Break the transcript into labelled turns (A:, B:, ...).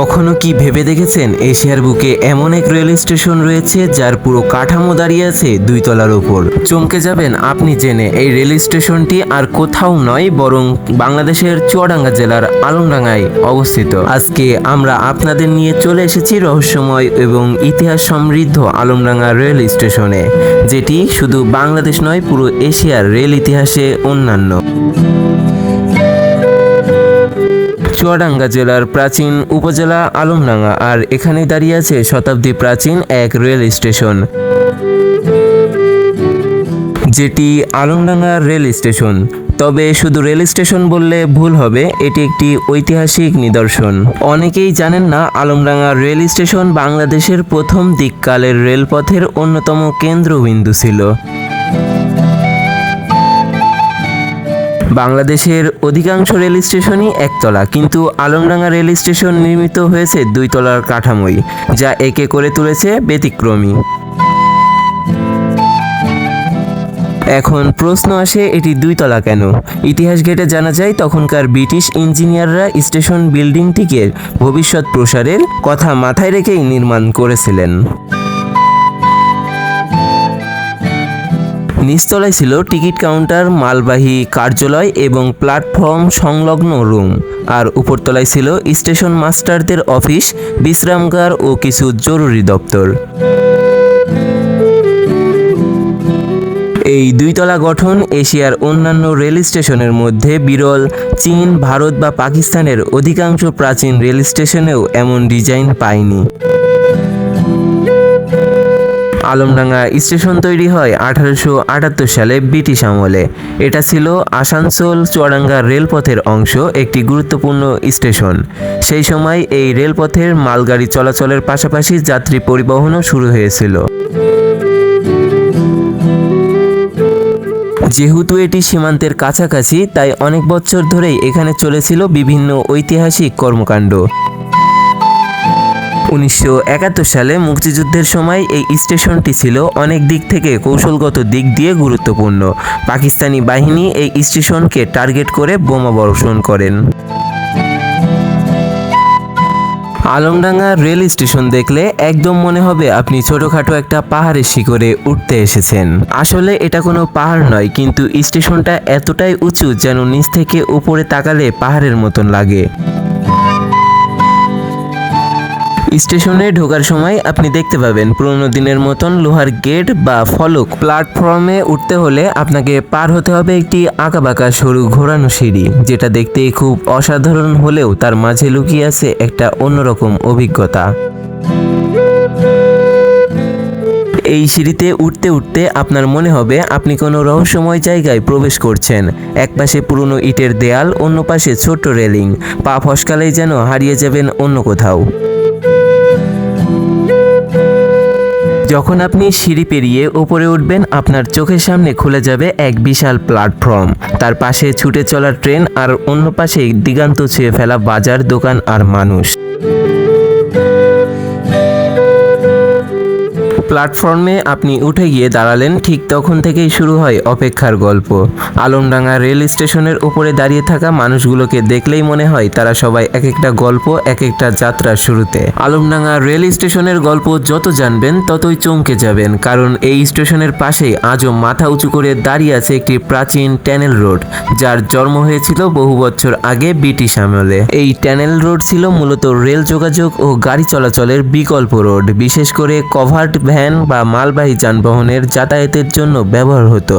A: কখনো কি ভেবে দেখেছেন এশিয়ার বুকে এমন এক রেল স্টেশন রয়েছে যার পুরো কাঠামো দাঁড়িয়ে আছে দুই তলার উপর চমকে যাবেন আপনি জেনে এই রেল স্টেশনটি আর কোথাও নয়, বরং বাংলাদেশের চুয়াডাঙ্গা জেলার আলমডাঙ্গায় অবস্থিত। আজকে আমরা আপনাদের নিয়ে চলে এসেছি রহস্যময় এবং ইতিহাস সমৃদ্ধ আলমডাঙ্গা রেল স্টেশনে, যেটি শুধু বাংলাদেশ নয়, পুরো এশিয়ার রেল ইতিহাসে অন্যান্য। চুয়াডাঙ্গা জেলার প্রাচীন উপজেলা আলমডাঙ্গা আর এখানে দাঁড়িয়ে আছে শতাব্দী প্রাচীন এক রেল স্টেশন। যেটি আলমডাঙ্গা রেল স্টেশন। তবে শুধু রেল স্টেশন বললে ভুল হবে, এটি একটি ঐতিহাসিক নিদর্শন। অনেকেই জানেন না আলমডাঙ্গা রেল স্টেশন বাংলাদেশের প্রথম দিককালের রেলপথের অন্যতম কেন্দ্রবিন্দু ছিল। বাংলাদেশের অধিকাংশ রেল স্টেশনই একতলা, কিন্তু আলমডাঙ্গা রেল স্টেশন নির্মিত হয়েছে দুই তলার কাঠামোই যা একে করে তুলেছে ব্যতিক্রমী। এখন প্রশ্ন আসে, এটি দুই তলা কেন? ইতিহাস ঘেটে জানা যায়, তখনকার ব্রিটিশ ইঞ্জিনিয়াররা স্টেশন বিল্ডিংটিকে ভবিষ্যৎ প্রসারের কথা মাথায় রেখেই নির্মাণ করেছিলেন। নিচতলায় ছিল টিকিট কাউন্টার, মালবাহী কার্যালয় এবং প্ল্যাটফর্ম সংলগ্ন রুম। আর উপরতলায় ছিল স্টেশন মাস্টারদের অফিস বিশ্রামগার ও কিছু জরুরি দপ্তর। এই দুইতলা গঠন এশিয়ার অন্যান্য রেল স্টেশনের মধ্যে বিরল। চীন, ভারত বা পাকিস্তানের অধিকাংশ প্রাচীন রেল স্টেশনেও এমন ডিজাইন পায়নি। আলমডাঙ্গা স্টেশন তৈরি হয় আঠারোশো আটাত্তর সালে ব্রিটিশ আমলে। এটা ছিল আসানসোল চুয়াডাঙ্গা রেলপথের অংশ, একটি গুরুত্বপূর্ণ স্টেশন। সেই সময় এই রেলপথের মালগাড়ি চলাচলের পাশাপাশি যাত্রী পরিবহনও শুরু হয়েছিল। যেহেতু এটি সীমান্তের কাছাকাছি, তাই অনেক বছর ধরেই এখানে চলেছিল বিভিন্ন ঐতিহাসিক কর্মকাণ্ড। উনিশশো একাত্তর সালে মুক্তিযুদ্ধের সময় এই স্টেশনটি ছিল অনেক দিক থেকে কৌশলগত দিক দিয়ে গুরুত্বপূর্ণ। পাকিস্তানি বাহিনী এই স্টেশনকে টার্গেট করে বোমা বর্ষণ করেন। আলমডাঙ্গা রেল স্টেশন দেখলে একদম মনে হবে আপনি ছোটখাটো একটা পাহাড়ের শিখরে উঠতে এসেছেন। আসলে এটা কোনো পাহাড় নয়, কিন্তু স্টেশনটা এতটাই উঁচু যেন নিচ থেকে উপরে তাকালে পাহাড়ের মতন লাগে। স্টেশনে ঢোকার সময় আপনি দেখতে পাবেন পুরোনো দিনের মতন লোহার গেট বা ফলক। প্ল্যাটফর্মে উঠতে হলে আপনাকে পার হতে হবে একটি আঁকাবাঁকা সরু ঘোরানো সিঁড়ি, যেটা দেখতে খুব অসাধারণ হলেও তার মাঝে লুকিয়ে আছে একটা অন্যরকম অভিজ্ঞতা। এই সিঁড়িতে উঠতে উঠতে আপনার মনে হবে আপনি কোনো রহস্যময় জায়গায় প্রবেশ করছেন। এক পাশে পুরনো ইটের দেয়াল, অন্য পাশে ছোট্ট রেলিং। পা ফসকালেই যেন হারিয়ে যাবেন অন্য কোথাও। যখন আপনি সিঁড়ি পেরিয়ে ওপরে উঠবেন, আপনার চোখের সামনে খুলে যাবে এক বিশাল প্ল্যাটফর্ম। তার পাশে ছুটে চলা ট্রেন আর অন্য পাশে দিগান্ত ছুঁয়ে ফেলা বাজার, দোকান আর মানুষ। প্ল্যাটফর্মে আপনি উঠে গিয়ে দাঁড়ালেন, ঠিক তখন থেকেই শুরু হয় অপেক্ষার গল্প। আলমডাঙ্গা রেল স্টেশনের উপরে দাঁড়িয়ে থাকা মানুষগুলোকে দেখলেই মনে হয় তারা সবাই এক একটা গল্প এক একটা যাত্রার শুরুতে। আলমডাঙ্গা রেল স্টেশনের গল্প যত জানবেন, ততই চমকে যাবেন, কারণ এই স্টেশনের পাশে আজও মাথা উঁচু করে দাঁড়িয়ে আছে একটি প্রাচীন ট্যানেল রোড, যার জন্ম হয়েছিল বহু বছর আগে ব্রিটিশ আমলে। এই ট্যানেল রোড ছিল মূলত রেল যোগাযোগ ও গাড়ি চলাচলের বিকল্প রোড, বিশেষ করে কভার্ড ভ্যান বা মালবাহী যানবাহনের যাতায়াতের জন্য ব্যবহার হতো।